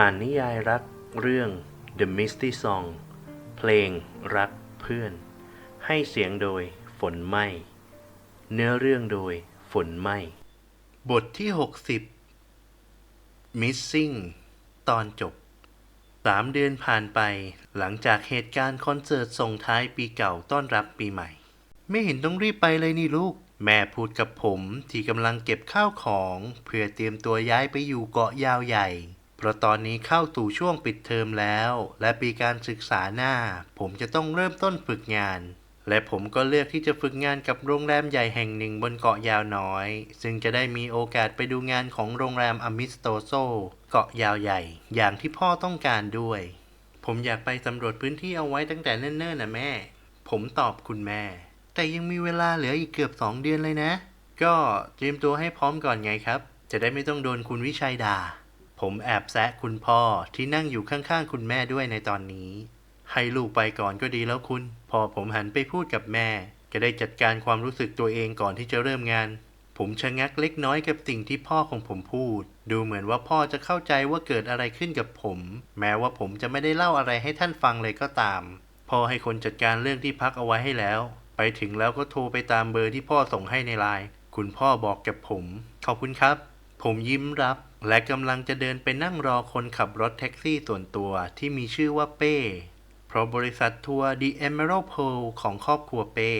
อ่านนิยายรักเรื่อง The Misty Song เพลงรักเพื่อน ให้เสียงโดยฝนไหมเนื้อเรื่องโดยฝนไหมบทที่ 60 Missing ตอนจบสามเดือนผ่านไปหลังจากเหตุการณ์คอนเสิร์ตส่งท้ายปีเก่าต้อนรับปีใหม่ ไม่เห็นต้องรีบไปเลยนี่ลูก แม่พูดกับผมที่กำลังเก็บข้าวของ เพื่อเตรียมตัวย้ายไปอยู่เกาะยาวใหญ่ เพราะตอนนี้เข้าสู่ช่วงปิดเทอมแล้ว และปีการศึกษาหน้า ผมจะต้องเริ่มต้นฝึกงาน และผมก็เลือกที่จะฝึกงานกับโรงแรมใหญ่แห่งหนึ่งบนเกาะยาวน้อย ซึ่งจะได้มีโอกาสไปดูงานของโรงแรมอมิสโตโซเกาะยาวใหญ่ อย่างที่พ่อต้องการด้วย ผมอยากไปสำรวจพื้นที่เอาไว้ตั้งแต่เนิ่นๆนะแม่ ผมตอบคุณแม่ แต่ยังมีเวลาเหลืออีกเกือบสองเดือนเลยนะ ก็เตรียมตัวให้พร้อมก่อนไงครับ จะได้ไม่ต้องโดนคุณวิชัยด่า ผมแอบแซะคุณพ่อที่นั่งอยู่ข้างๆคุณแม่ด้วยในตอนนี้ ให้ลูกไปก่อนก็ดีแล้วคุณ พอผมหันไปพูดกับแม่ จะได้จัดการความรู้สึกตัวเองก่อนที่จะเริ่มงาน ผมชะงักเล็กน้อยกับสิ่งที่พ่อของผมพูด ดูเหมือนว่าพ่อจะเข้าใจว่าเกิดอะไรขึ้นกับผม แม้ว่าผมจะไม่ได้เล่าอะไรให้ท่านฟังเลยก็ตาม พ่อให้คนจัดการเรื่องที่พักเอาไว้ให้แล้ว ไปถึงแล้วก็โทรไปตามเบอร์ที่พ่อส่งให้ในไลน์คุณพ่อบอกกับผม ขอบคุณครับ ผมยิ้มรับ และกำลังจะเดินไปนั่งรอคนขับรถแท็กซี่ส่วนตัวที่มีชื่อว่าเป้ เพราะบริษัททัวร์ The Emerald Pearl ของครอบครัวเป้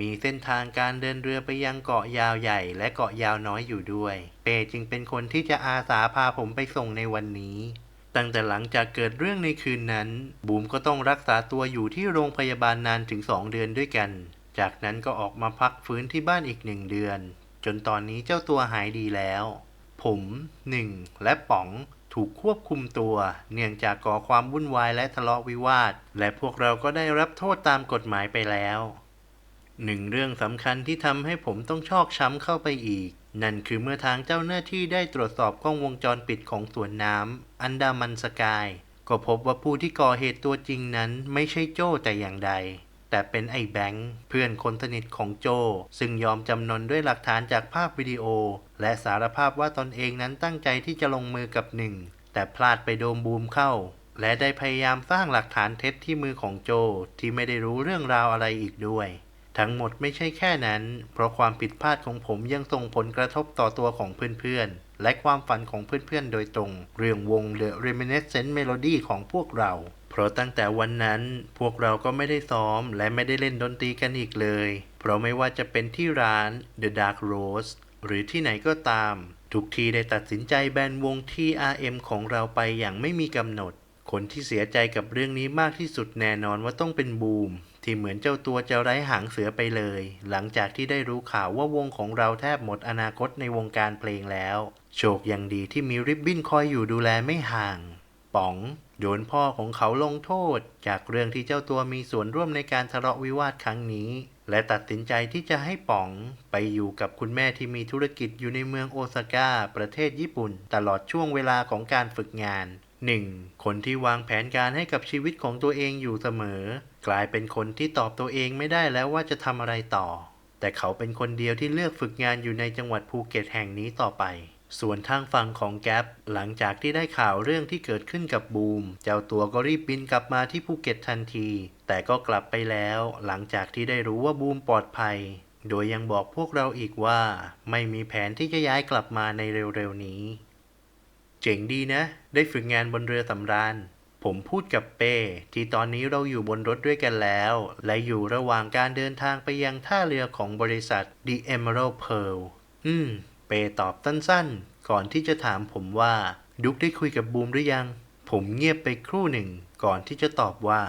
มีเส้นทางการเดินเรือไปยังเกาะยาวใหญ่และเกาะยาวน้อยอยู่ด้วย เป้จึงเป็นคนที่จะอาสาพาผมไปส่งในวันนี้ ตั้งแต่หลังจากเกิดเรื่องในคืนนั้น บูมก็ต้องรักษาตัวอยู่ที่โรงพยาบาลนานถึง2เดือนด้วยกัน จากนั้นก็ออกมาพักฟื้นที่บ้านอีกหนึ่งเดือน จนตอนนี้เจ้าตัวหายดีแล้ว ผมหนึ่งและป๋องถูกควบคุมตัว เนื่องจากก่อความวุ่นวายและทะเลาะวิวาท และพวกเราก็ได้รับโทษตามกฎหมายไปแล้วหนึ่งเรื่องสำคัญที่ทำให้ผมต้องชอกช้ำเข้าไปอีก นั่นคือเมื่อทางเจ้าหน้าที่ได้ตรวจสอบกล้องวงจรปิดของสวนน้ำอันดามันสกาย ก็พบว่าผู้ที่ก่อเหตุตัวจริงนั้นไม่ใช่โจ้แต่อย่างใด แต่เป็นไอ้แบงค์เพื่อนคนสนิทของโจ ซึ่งยอมจำนนด้วยหลักฐานจากภาพวิดีโอ และสารภาพว่าตนเองนั้นตั้งใจที่จะลงมือกับหนึ่ง แต่พลาดไปโดมบูมเข้า และได้พยายามสร้างหลักฐานเท็จที่มือของโจที่ไม่ได้รู้เรื่องราวอะไรอีกด้วย ทั้งหมดไม่ใช่แค่นั้น เพราะความผิดพลาดของผมยังส่งผลกระทบต่อตัวของเพื่อนๆและความฝันของเพื่อนๆโดยตรง เรื่องวง The Reminiscent Melody ของพวกเรา ราะตั้งแต่วันนั้นพวกเราก็ไม่ได้ซ้อมและไม่ได้เล่นดนตรีกันอีกเลย เพราะไม่ว่าจะเป็นที่ร้าน The Dark Rose หรือที่ไหนก็ตาม ทุกทีได้ตัดสินใจแบนวง TRM ของเราไปอย่างไม่มีกำหนด คนที่เสียใจกับเรื่องนี้มากที่สุดแน่นอนว่าต้องเป็นบูม ที่เหมือนเจ้าตัวจะไร้หางเสือไปเลย หลังจากที่ได้รู้ข่าวว่าวงของเราแทบหมดอนาคตในวงการเพลงแล้ว โชคยังดีที่มีริบบิ้นคอยอยู่ดูแลไม่ห่าง ป๋อง โดนพ่อของเขาลงโทษ จากเรื่องที่เจ้าตัวมีส่วนร่วมในการทะเลาะวิวาทครั้งนี้ และตัดสินใจที่จะให้ป๋องไปอยู่กับคุณแม่ที่มีธุรกิจอยู่ในเมืองโอซาก้า ประเทศญี่ปุ่น ตลอดช่วงเวลาของการฝึกงาน 1. คนที่วางแผนการให้กับชีวิตของตัวเองอยู่เสมอ กลายเป็นคนที่ตอบตัวเองไม่ได้แล้วว่าจะทำอะไรต่อ แต่เขาเป็นคนเดียวที่เลือกฝึกงานอยู่ในจังหวัดภูเก็ตแห่งนี้ต่อไป ส่วนทางฝั่งของแก๊ปหลังจากที่ได้ข่าวเรื่องที่เกิดขึ้นกับบูม เจ้าตัวก็รีบบินกลับมาที่ภูเก็ตทันที แต่ก็กลับไปแล้ว หลังจากที่ได้รู้ว่าบูมปลอดภัย โดยยังบอกพวกเราอีกว่า ไม่มีแผนที่จะย้ายกลับมาในเร็วๆนี้ เจ๋งดีนะ ได้ฝึกงานบนเรือสำราญ ผมพูดกับเป้ ที่ตอนนี้เราอยู่บนรถด้วยกันแล้ว และอยู่ระหว่างการเดินทางไปยังท่าเรือของบริษัท The Emerald Pearl อืม เปตอบสั้นๆ ก่อนที่จะถามผมว่า ดุกได้คุยกับบูมหรือยัง ผมเงียบไปครู่หนึ่ง ก่อนที่จะตอบว่า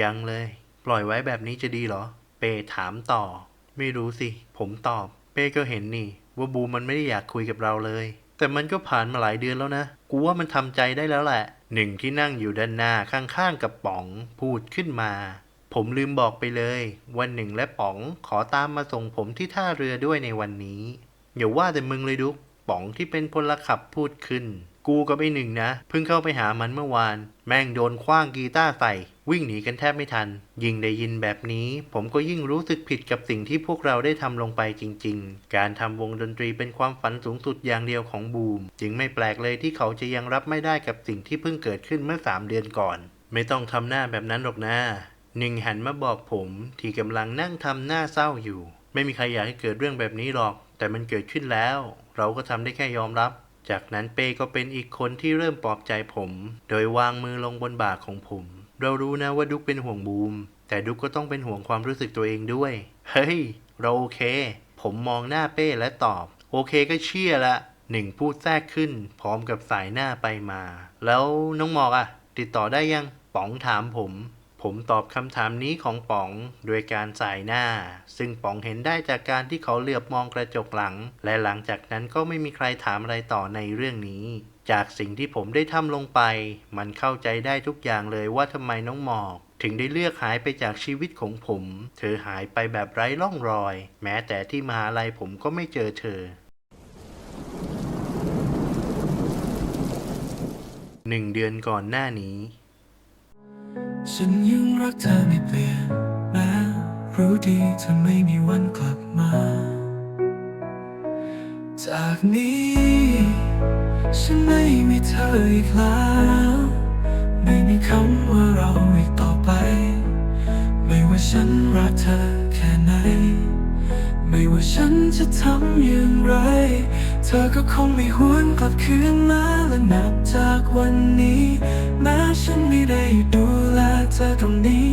ยังเลย ปล่อยไว้แบบนี้จะดีเหรอ เปถามต่อ ไม่รู้สิ ผมตอบ เปก็เห็นนี่ ว่าบูมมันไม่ได้อยากคุยกับเราเลย แต่มันก็ผ่านมาหลายเดือนแล้วนะ กูว่ามันทำใจได้แล้วแหละ หนึ่งที่นั่งอยู่ด้านหน้าข้างๆกับป๋อง พูดขึ้นมาผมลืมบอกไปเลย วันหนึ่งและป๋องขอตามมาส่งผมที่ท่าเรือด้วยในวันนี้ อย่าว่าแต่มึงเลยดุกป๋องที่เป็นพลขับพูดขึ้นกูกูกับไอหนึ่งนะ เพิ่งเข้าไปหามันเมื่อวาน แม่งโดนคว้างกีตาร์ใส่ วิ่งหนีกันแทบไม่ทัน ยิ่งได้ยินแบบนี้ ผมก็ยิ่งรู้สึกผิดกับสิ่งที่พวกเราได้ทำลงไปจริง ๆ การทำวงดนตรีเป็นความฝันสูงสุดอย่างเดียวของบูม จึงไม่แปลกเลยที่เขาจะยังรับไม่ได้กับสิ่งที่เพิ่งเกิดขึ้นเมื่อสามเดือนก่อน ไม่ต้องทำหน้าแบบนั้นหรอกนะหนึ่งหันมาบอกผมที่กำลังนั่งทำหน้าเศร้าอยู่ ไม่มีใครอยากให้เกิดเรื่องแบบนี้หรอก แต่มันเกิดขึ้นแล้ว เราก็ทำได้แค่ยอมรับ จากนั้นเป้ก็เป็นอีกคนที่เริ่มปลอบใจผม โดยวางมือลงบนบ่าของผม เรารู้นะว่าดุกเป็นห่วงบูม แต่ดุกก็ต้องเป็นห่วงความรู้สึกตัวเองด้วย เฮ้ย เราโอเค ผมมองหน้าเป้และตอบ โอเคก็เชื่อละหนึ่งพูดแทรกขึ้น พร้อมกับสายหน้าไปมา แล้วน้องหมอกอะติดต่อได้ยังป๋องถามผม ผมตอบคำถามนี้ของป๋องโดยการสายหน้า ซึ่งป๋องเห็นได้จากการที่เขาเหลือบมองกระจกหลัง และหลังจากนั้นก็ไม่มีใครถามอะไรต่อในเรื่องนี้ จากสิ่งที่ผมได้ทำลงไป มันเข้าใจได้ทุกอย่างเลยว่าทำไมน้องหมอกถึงได้เลือกหายไปจากชีวิตของผม เธอหายไปแบบไร้ร่องรอย แม้แต่ที่มหาลัยผมก็ไม่เจอเธอหนึ่งเดือนก่อนหน้านี้ ฉันยังรักเธอไม่เปลี่ยนแม้รู้ดีเธอไม่มีวันกลับมา จากนี้ ฉันไม่มีเธออีกแล้ว ไม่มีคำว่าเราอีกต่อไป ไม่ว่าฉันรักเธอแค่ไหน ไม่ว่าฉันจะทำอย่างไร ธอก็คงไม่หวนกลับคืนมาและนับจากวันนี้แม้ฉันไม่ได้ดูแลเธอตรงนี้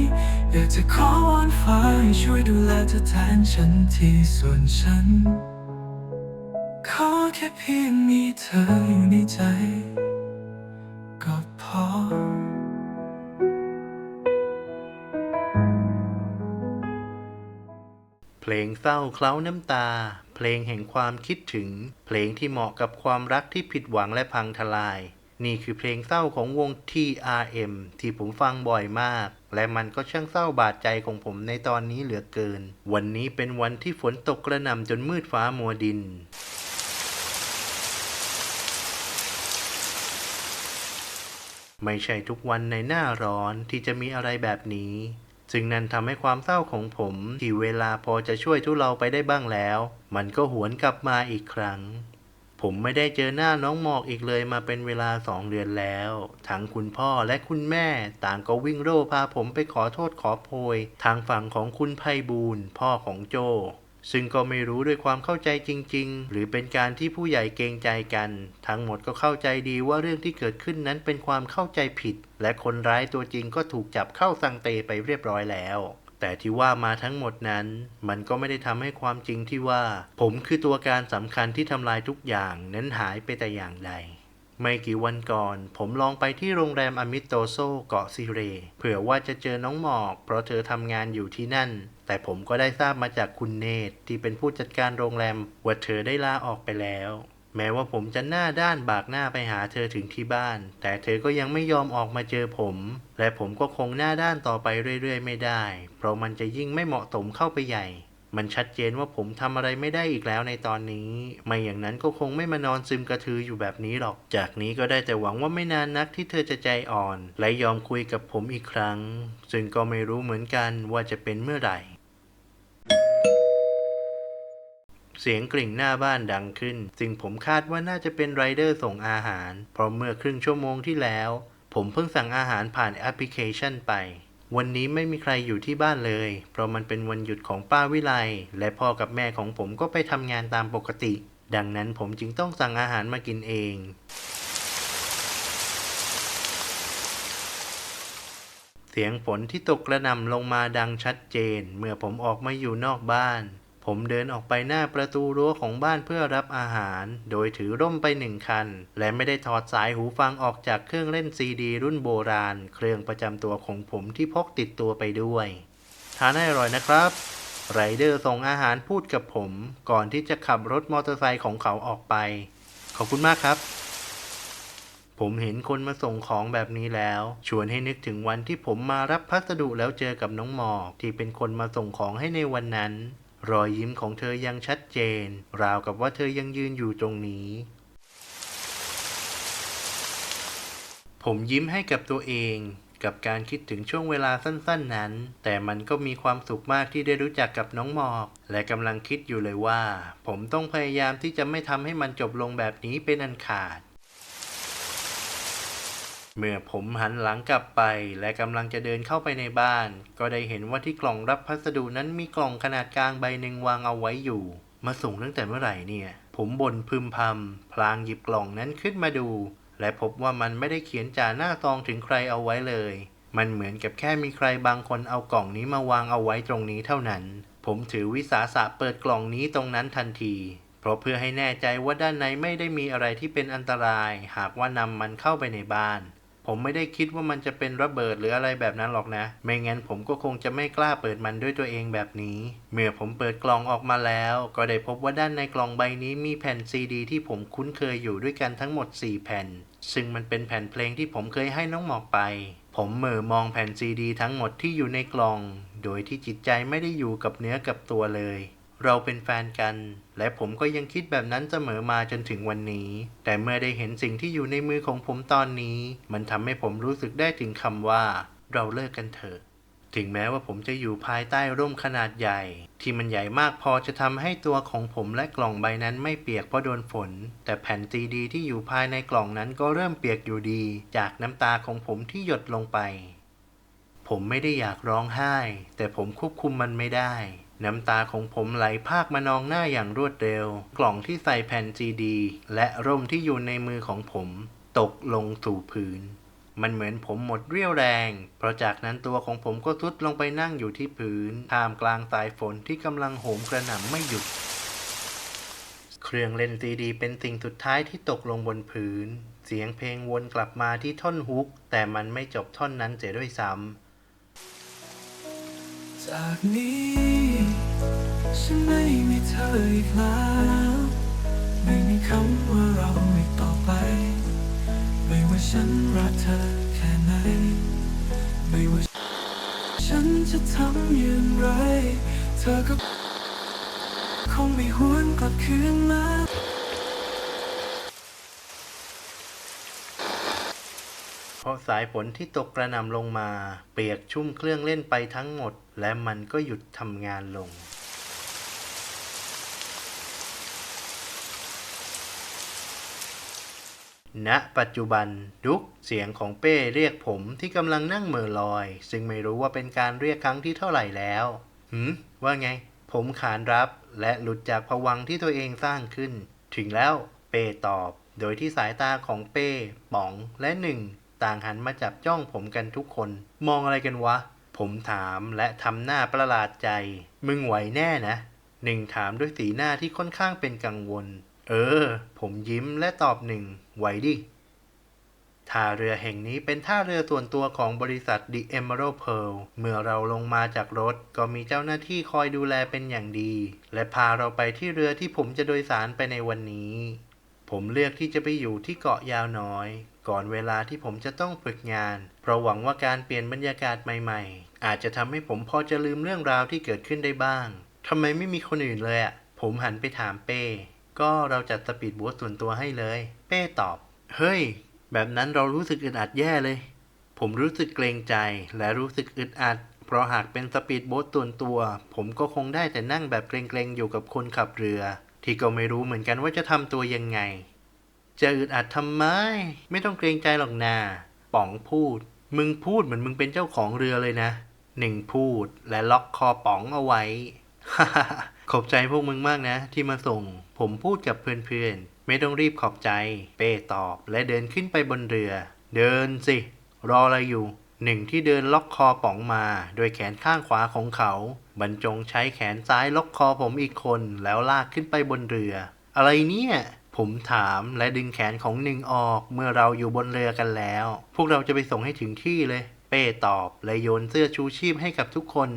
อยากจะขอวอนฟ้าให้ช่วยดูแลเธอแทนฉันที่ส่วนฉัน ขอแค่เพียงมีเธออยู่ในใจ ก็พอเพลงเศร้าเคล้าน้ำตา เพลงแห่งความคิดถึง เพลงที่เหมาะกับความรักที่ผิดหวังและพังทลาย นี่คือเพลงเศร้าของวง TRM ที่ผมฟังบ่อยมาก และมันก็ช่างเศร้าบาดใจของผมในตอนนี้เหลือเกิน วันนี้เป็นวันที่ฝนตกกระหน่ำจนมืดฟ้ามัวดินไม่ใช่ทุกวันในหน้าร้อนที่จะมีอะไรแบบนี้ ซึ่งนั่นทำให้ความเศร้าของผมที่เวลาพอจะช่วยทุเลาไปได้บ้างแล้ว มันก็หวนกลับมาอีกครั้ง ผมไม่ได้เจอหน้าน้องหมอกอีกเลยมาเป็นเวลาสองเดือนแล้ว ทั้งคุณพ่อและคุณแม่ต่างก็วิ่งโร่พาผมไปขอโทษขอโพย ทางฝั่งของคุณไพบูลพ่อของโจ ซึ่งก็ไม่รู้ด้วยความเข้าใจจริง ๆ หรือเป็นการที่ผู้ใหญ่เกรงใจกัน ทั้งหมดก็เข้าใจดีว่าเรื่องที่เกิดขึ้นนั้นเป็นความเข้าใจผิด และคนร้ายตัวจริงก็ถูกจับเข้าสังเตไปเรียบร้อยแล้วแต่ที่ว่ามาทั้งหมดนั้น มันก็ไม่ได้ทำให้ความจริงที่ว่า ผมคือตัวการสำคัญที่ทำลายทุกอย่างนั้นหายไปแต่อย่างใด ไม่กี่วันก่อน ผมลองไปที่โรงแรมอมิโตโซเกาะซิเร เผื่อว่าจะเจอน้องหมอก เพราะเธอทำงานอยู่ที่นั่น แต่ผมก็ได้ทราบมาจากคุณเนตที่เป็นผู้จัดการโรงแรมว่าเธอได้ลาออกไปแล้ว แม้ว่าผมจะหน้าด้านบากหน้าไปหาเธอถึงที่บ้าน แต่เธอก็ยังไม่ยอมออกมาเจอผม และผมก็คงหน้าด้านต่อไปเรื่อยๆ ไม่ได้ เพราะมันจะยิ่งไม่เหมาะสมเข้าไปใหญ่ มันชัดเจนว่าผมทำอะไรไม่ได้อีกแล้วในตอนนี้ ไม่อย่างนั้นก็คงไม่มานอนซึมกระทืออยู่แบบนี้หรอก จากนี้ก็ได้แต่หวังว่าไม่นานนักที่เธอจะใจอ่อน และยอมคุยกับผมอีกครั้ง ซึ่งก็ไม่รู้เหมือนกันว่าจะเป็นเมื่อไหร่ สียงกริ่งหน้าบ้านดังขึ้นซึ่งผมคาดว่าน่าจะเป็นไรเดอร์ส่งอาหาร เพราะเมื่อครึ่งชั่วโมงที่แล้ว ผมเพิ่งสั่งอาหารผ่านแอปพลิเคชันไป วันนี้ไม่มีใครอยู่ที่บ้านเลย เพราะมันเป็นวันหยุดของป้าวิไลและพ่อกับแม่ของผมก็ไปทำงานตามปกติ ดังนั้นผมจึงต้องสั่งอาหารมากินเองเสียงฝนที่ตกกระหน่ำลงมาดังชัดเจน เมื่อผมออกมาอยู่นอกบ้าน ผมเดินออกไปหน้าประตูรั้วของบ้านเพื่อรับอาหาร โดยถือร่มไปหนึ่งคัน และไม่ได้ถอดสายหูฟังออกจากเครื่องเล่นซีดี รุ่นโบราณ เครื่องประจำตัวของผมที่พกติดตัวไปด้วยทานให้อร่อยนะครับไรเดอร์ส่งอาหารพูดกับผม ก่อนที่จะขับรถมอเตอร์ไซค์ของเขาออกไป ขอบคุณมากครับ ผมเห็นคนมาส่งของแบบนี้แล้ว ชวนให้นึกถึงวันที่ผมมารับพัสดุแล้วเจอกับน้องหมอกที่เป็นคนมาส่งของให้ในวันนั้น รอยยิ้มของเธอยังชัดเจน ราวกับว่าเธอยังยืนอยู่ตรงนี้ ผมยิ้มให้กับตัวเอง กับการคิดถึงช่วงเวลาสั้นๆนั้น แต่มันก็มีความสุขมากที่ได้รู้จักกับน้องหมอก และกำลังคิดอยู่เลยว่า ผมต้องพยายามที่จะไม่ทำให้มันจบลงแบบนี้เป็นอันขาด เมื่อผมหันหลังกลับไปและกำลังจะเดินเข้าไปในบ้าน ก็ได้เห็นว่าที่กล่องรับพัสดุนั้นมีกล่องขนาดกลางใบหนึ่งวางเอาไว้อยู่ มาส่งตั้งแต่เมื่อไหร่เนี่ย ผมบ่นพึมพำพลางหยิบกล่องนั้นขึ้นมาดู และพบว่ามันไม่ได้เขียนจ่าหน้าซองถึงใครเอาไว้เลย มันเหมือนกับแค่มีใครบางคนเอากล่องนี้มาวางเอาไว้ตรงนี้เท่านั้น ผมถือวิสาสะเปิดกล่องนี้ตรงนั้นทันทีเพราะเพื่อให้แน่ใจว่าด้านในไม่ได้มีอะไรที่เป็นอันตราย หากว่านำมันเข้าไปในบ้าน ผมไม่ได้คิดว่ามันจะเป็นระเบิดหรืออะไรแบบนั้นหรอกนะ ไม่งั้นผมก็คงจะไม่กล้าเปิดมันด้วยตัวเองแบบนี้ เมื่อผมเปิดกล่องออกมาแล้ว ก็ได้พบว่าด้านในกล่องใบนี้มีแผ่นซีดีที่ผมคุ้นเคยอยู่ด้วยกันทั้งหมด 4 แผ่น ซึ่งมันเป็นแผ่นเพลงที่ผมเคยให้น้องหมอกไป ผมเหม่อมองแผ่นซีดี ทั้งหมดที่อยู่ในกล่อง โดยที่จิตใจไม่ได้อยู่กับเนื้อกับตัวเลย เราเป็นแฟนกัน และผมก็ยังคิดแบบนั้นเสมอมาจนถึงวันนี้ แต่เมื่อได้เห็นสิ่งที่อยู่ในมือของผมตอนนี้ มันทำให้ผมรู้สึกได้ถึงคำว่า เราเลิกกันเถอะ ถึงแม้ว่าผมจะอยู่ภายใต้ร่มขนาดใหญ่ ที่มันใหญ่มากพอจะทำให้ตัวของผมและกล่องใบนั้นไม่เปียกเพราะโดนฝน แต่แผ่นซีดีที่อยู่ภายในกล่องนั้นก็เริ่มเปียกอยู่ดี จากน้ำตาของผมที่หยดลงไป ผมไม่ได้อยากร้องไห้ แต่ผมควบคุมมันไม่ได้ น้ำตาของผมไหลพากมานองหน้าอย่างรวดเร็ว กล่องที่ใส่แผ่นซีดี และร่มที่อยู่ในมือของผม ตกลงสู่พื้น มันเหมือนผมหมดเรี่ยวแรง เพราะจากนั้นตัวของผมก็ทุดลงไปนั่งอยู่ที่พื้นท่ามกลางสายฝนที่กำลังโหมกระหน่ำไม่หยุด เครื่องเล่นซีดี เป็นสิ่งสุดท้ายที่ตกลงบนพื้น เสียงเพลงวนกลับมาที่ท่อนฮุก แต่มันไม่จบท่อนนั้นเสียด้วยซ้ำ จากนี้ ฉันไม่มีเธออีกแล้ว ไม่มีคำว่าเราอีกต่อไป ไม่ว่าฉันรักเธอแค่ไหน ไม่ว่าฉันจะทำอย่างไร เธอก็คงไม่หวนกลับคืนมาเพราะสายฝนที่ตกกระหน่ำลงมา เปียกชุ่มเครื่องเล่นไปทั้งหมด และมันก็หยุดทำงานลง ณ ปัจจุบันดุกเสียงของเป้เรียกผมที่กำลังนั่งเม่อลอย ซึ่งไม่รู้ว่าเป็นการเรียกครั้งที่เท่าไหร่แล้วหืมว่าไง ผมขานรับและหลุดจากผวังที่ตัวเองสร้างขึ้น ถึงแล้วเป้ตอบ โดยที่สายตาของเป้ป๋องและหนึ่ง ต่างหันมาจับจ้องผมกันทุกคน มองอะไรกันวะ ผมถามและทำหน้าประหลาดใจ มึงไหวแน่นะ หนึ่งถามด้วยสีหน้าที่ค่อนข้างเป็นกังวล เออ ผมยิ้มและตอบหนึ่ง ไหวดิ ท่าเรือแห่งนี้เป็นท่าเรือส่วนตัวของบริษัท The Emerald Pearl เมื่อเราลงมาจากรถก็มีเจ้าหน้าที่คอยดูแลเป็นอย่างดี และพาเราไปที่เรือที่ผมจะโดยสารไปในวันนี้ ผมเลือกที่จะไปอยู่ที่เกาะยาวน้อยก่อนเวลาที่ผมจะต้องฝึกงาน เพราะหวังว่าการเปลี่ยนบรรยากาศใหม่ๆ อาจจะทำให้ผมพอจะลืมเรื่องราวที่เกิดขึ้นได้บ้างทำไมไม่มีคนอื่นเลยอะ่ะผมหันไปถามเป้ ก็เราจัดสปีดโบ๊ทส่วนตัวให้เลย เป้ตอบ เฮ้ย แบบนั้นเรารู้สึกอึดอัดแย่เลย ผมรู้สึกเกรงใจและรู้สึกอึดอัด เพราะหากเป็นสปีดโบ๊ทส่วนตัว ผมก็คงได้แต่นั่งแบบเกรงๆอยู่กับคนขับเรือ ที่ก็ไม่รู้เหมือนกันว่าจะทำตัวยังไง จะอึดอัดทำไม ไม่ต้องเกรงใจหรอกนา ป๋องพูด มึงพูดเหมือนมึงเป็นเจ้าของเรือเลยนะ หนึ่งพูดและล็อกคอป๋องเอาไว้ ขอบใจพวกมึงมากนะ ที่มาส่ง ผมพูดกับเพื่อนๆ ไม่ต้องรีบขอบใจ เป้ตอบและเดินขึ้นไปบนเรือ เดินสิ รออะไรอยู่ หนึ่งที่เดินล็อกคอป๋องมา โดยแขนข้างขวาของเขา บรรจงใช้แขนซ้ายล็อกคอผมอีกคนแล้วลากขึ้นไปบนเรือ อะไรเนี่ยผมถามและดึงแขนของหนึ่งออกเมื่อเราอยู่บนเรือกันแล้ว พวกเราจะไปส่งให้ถึงที่เลย เป้ตอบและโยนเสื้อชูชีพให้กับทุกคน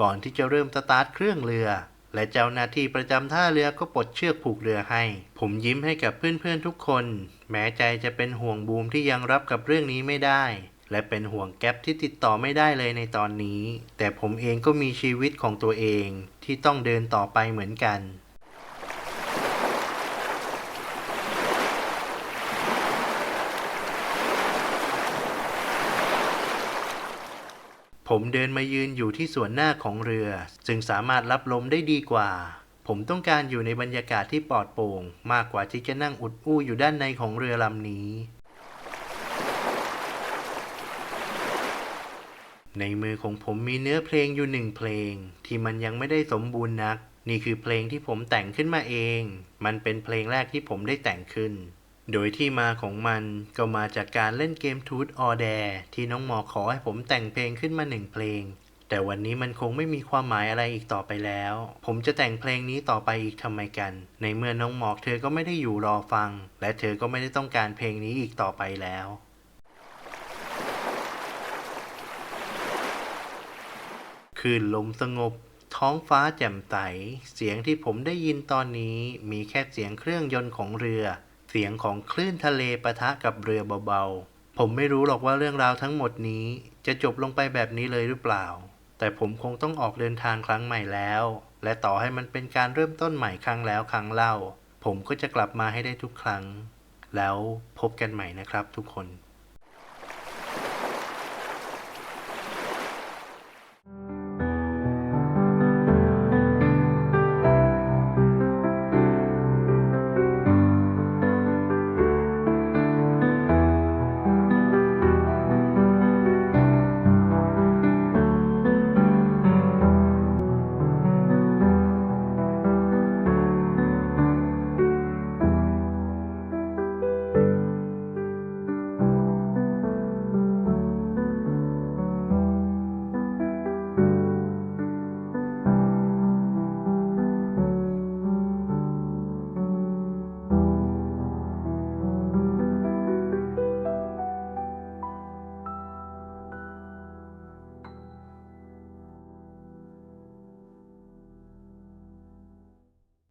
ก่อนที่จะเริ่มสตาร์ทเครื่องเรือ และเจ้าหน้าที่ประจำท่าเรือก็ปลดเชือกผูกเรือให้ ผมยิ้มให้กับเพื่อนๆทุกคน แม้ใจจะเป็นห่วงบูมที่ยังรับกับเรื่องนี้ไม่ได้ และเป็นห่วงแก๊ปที่ติดต่อไม่ได้เลยในตอนนี้ แต่ผมเองก็มีชีวิตของตัวเองที่ต้องเดินต่อไปเหมือนกัน ผมเดินมายืนอยู่ที่ส่วนหน้าของเรือ จึงสามารถรับลมได้ดีกว่า ผมต้องการอยู่ในบรรยากาศที่ปลอดโปร่ง มากกว่าที่จะนั่งอุดอู้อยู่ด้านในของเรือลำนี้ ในมือของผมมีเนื้อเพลงอยู่หนึ่งเพลง ที่มันยังไม่ได้สมบูรณ์นัก นี่คือเพลงที่ผมแต่งขึ้นมาเอง มันเป็นเพลงแรกที่ผมได้แต่งขึ้น โดยที่มาของมันก็มาจากการเล่นเกม Truth or Dare ที่น้องหมอขอให้ผมแต่งเพลงขึ้นมาหนึ่งเพลง แต่วันนี้มันคงไม่มีความหมายอะไรอีกต่อไปแล้ว ผมจะแต่งเพลงนี้ต่อไปอีกทำไมกัน ในเมื่อน้องหมอกเธอก็ไม่ได้อยู่รอฟัง และเธอก็ไม่ได้ต้องการเพลงนี้อีกต่อไปแล้วคืนลมสงบท้องฟ้าแจ่มใส เสียงที่ผมได้ยินตอนนี้มีแค่เสียงเครื่องยนต์ของเรือ เสียงของคลื่นทะเลปะทะกับเรือเบาๆ ผมไม่รู้หรอกว่าเรื่องราวทั้งหมดนี้จะจบลงไปแบบนี้เลยหรือเปล่า แต่ผมคงต้องออกเดินทางครั้งใหม่แล้ว และต่อให้มันเป็นการเริ่มต้นใหม่ครั้งแล้วครั้งเล่า ผมก็จะกลับมาให้ได้ทุกครั้ง แล้วพบกันใหม่นะครับทุกคน